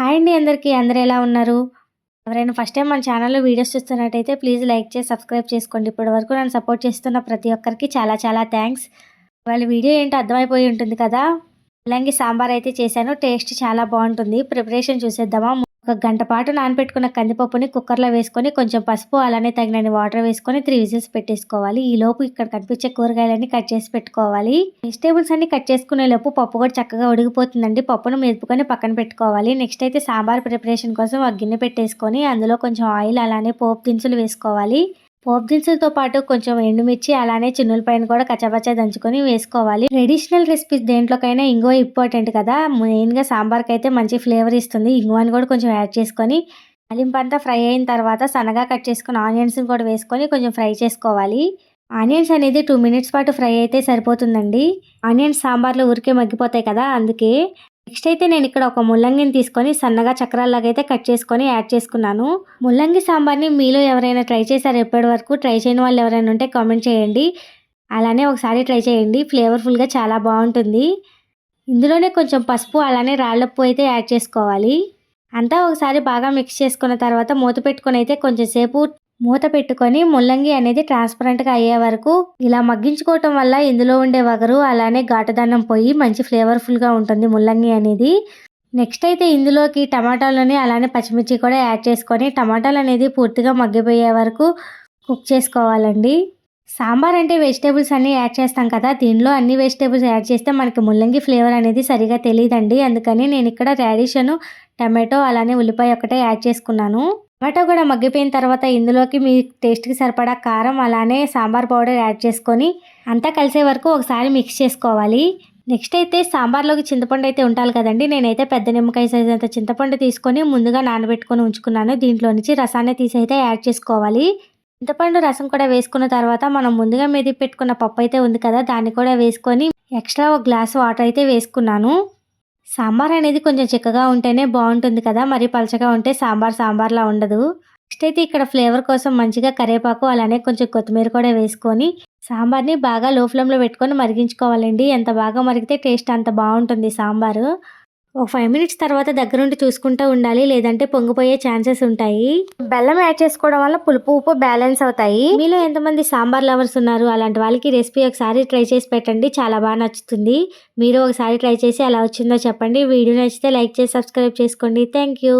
Hi అండి అందరికీ. అందరూ ఎలా ఉన్నారు? ఎవరైనా ఫస్ట్ టైం మన ఛానల్లో వీడియోస్ చూస్తున్నట్టయితే ప్లీజ్ లైక్ చేసి సబ్స్క్రైబ్ చేసుకోండి. ఇప్పటి వరకు నన్ను సపోర్ట్ చేస్తున్న ప్రతి ఒక్కరికి చాలా చాలా థ్యాంక్స్. వాళ్ళ వీడియో ఏంటో అర్థమైపోయి ఉంటుంది కదా? ఇలాంటి సాంబార్ అయితే చేశాను. టేస్ట్ చాలా బాగుంటుంది. ప్రిపరేషన్ చూసేద్దామా? ఒక గంట పాటు నానబెట్టుకున్న కందిపప్పుని కుక్కర్లో వేసుకొని కొంచెం పసుపు అలానే తగినన్ని వాటర్ వేసుకొని త్రీ విజిల్స్ పెట్టేసుకోవాలి. ఈ లోపు ఇక్కడ కనిపించే కూరగాయలన్నీ కట్ చేసి పెట్టుకోవాలి. వెజిటేబుల్స్ అన్ని కట్ చేసుకునే లోపు పప్పు కూడా చక్కగా ఉడిగిపోతుందండి పప్పును మెదుపుకొని పక్కన పెట్టుకోవాలి. నెక్స్ట్ అయితే సాంబార్ ప్రిపరేషన్ కోసం ఒక గిన్నె పెట్టేసుకొని అందులో కొంచెం ఆయిల్ అలానే పోపు దినుసులు వేసుకోవాలి. పోప్ దినుసులతో పాటు కొంచెం ఎండుమిర్చి అలానే చిన్నుల పైన కూడా కచ్చపచ్చ దంచుకొని వేసుకోవాలి. ట్రెడిషనల్ రెసిపీస్ దేంట్లోకైనా ఇంగువ ఇంపార్టెంట్ కదా. మెయిన్గా సాంబార్కి అయితే మంచి ఫ్లేవర్ ఇస్తుంది. ఇంగువని కూడా కొంచెం యాడ్ చేసుకొని అలింపంతా ఫ్రై అయిన తర్వాత సన్నగా కట్ చేసుకుని ఆనియన్స్ని కూడా వేసుకొని కొంచెం ఫ్రై చేసుకోవాలి. ఆనియన్స్ అనేది టూ మినిట్స్ పాటు ఫ్రై అయితే సరిపోతుందండి. ఆనియన్స్ సాంబార్లో ఊరికే మగ్గిపోతాయి కదా అందుకే నెక్స్ట్ అయితే నేను ఇక్కడ ఒక ముల్లంగిని తీసుకొని సన్నగా చక్రాల్లాగా అయితే కట్ చేసుకొని యాడ్ చేసుకున్నాను. ముల్లంగి సాంబార్ని మీలో ఎవరైనా ట్రై చేశారు ఎప్పటి వరకు ట్రై చేయని వాళ్ళు ఎవరైనా ఉంటే కామెంట్ చేయండి. అలానే ఒకసారి ట్రై చేయండి. ఫ్లేవర్ఫుల్గా చాలా బాగుంటుంది. ఇందులోనే కొంచెం పసుపు అలానే రాళ్ళప్పు అయితే యాడ్ చేసుకోవాలి. అంతా ఒకసారి బాగా మిక్స్ చేసుకున్న తర్వాత మూత పెట్టుకొని అయితే కొంచెం సేపు మూత పెట్టుకొని ముల్లంగి అనేది ట్రాన్స్పరెంట్గా అయ్యే వరకు ఇలా మగ్గించుకోవటం వల్ల ఇందులో ఉండే వగరు అలానే ఘాటుదన్నం పోయి మంచి ఫ్లేవర్ఫుల్గా ఉంటుంది ముల్లంగి అనేది. నెక్స్ట్ అయితే ఇందులోకి టమాటాలని అలానే పచ్చిమిర్చి కూడా యాడ్ చేసుకొని టమాటాలు అనేది పూర్తిగా మగ్గిపోయే వరకు కుక్ చేసుకోవాలండి. సాంబార్ అంటే వెజిటేబుల్స్ అన్నీ యాడ్ చేస్తాం కదా దీనిలో అన్ని వెజిటేబుల్స్ యాడ్ చేస్తే మనకి ముల్లంగి ఫ్లేవర్ అనేది సరిగా తెలియదండి అందుకని నేను ఇక్కడ రాడిషను టమాటో అలానే ఉల్లిపాయ ఒకటే యాడ్ చేసుకున్నాను. టమాటా కూడా మగ్గిపోయిన తర్వాత ఇందులోకి మీ టేస్ట్కి సరిపడా కారం అలానే సాంబార్ పౌడర్ యాడ్ చేసుకొని అంతా కలిసే వరకు ఒకసారి మిక్స్ చేసుకోవాలి. నెక్స్ట్ అయితే సాంబార్లోకి చింతపండు అయితే ఉండాలి కదండి. నేనైతే పెద్ద నిమ్మకాయ సైజ్ అంత చింతపండు తీసుకొని ముందుగా నానబెట్టుకొని ఉంచుకున్నాను. దీంట్లో నుంచి రసాన్ని తీసి అయితే యాడ్ చేసుకోవాలి. చింతపండు రసం కూడా వేసుకున్న తర్వాత మనం ముందుగా మెది పెట్టుకున్న పప్పు అయితే ఉంది కదా దాన్ని కూడా వేసుకొని ఎక్స్ట్రా ఒక గ్లాస్ వాటర్ అయితే వేసుకున్నాను. సాంబార్ అనేది కొంచెం చిక్కగా ఉంటేనే బాగుంటుంది కదా. మరి పలచగా ఉంటే సాంబార్ సాంబార్లా ఉండదు. నెక్స్ట్ అయితే ఇక్కడ ఫ్లేవర్ కోసం మంచిగా కరివేపాకు అలానే కొంచెం కొత్తిమీర కూడా వేసుకొని సాంబార్ని బాగా లో ఫ్లేమ్లో పెట్టుకొని మరిగించుకోవాలండి. ఎంత బాగా మరిగితే టేస్ట్ అంత బాగుంటుంది సాంబారు. ఒక ఫైవ్ మినిట్స్ తర్వాత దగ్గరుండి చూసుకుంటూ ఉండాలి లేదంటే పొంగిపోయే ఛాన్సెస్ ఉంటాయి. బెల్లం యాడ్ చేసుకోవడం వల్ల పులుపు ఉప్పు బ్యాలెన్స్ అవుతాయి. మీలో ఎంతమంది సాంబార్ లవర్స్ ఉన్నారు? అలాంటి వాళ్ళకి రెసిపీ ఒకసారి ట్రై చేసి పెట్టండి చాలా బాగా నచ్చుతుంది. మీరు ఒకసారి ట్రై చేసి ఎలా వచ్చిందో చెప్పండి. వీడియో నచ్చితే లైక్ చేసి సబ్స్క్రైబ్ చేసుకోండి. Thank you.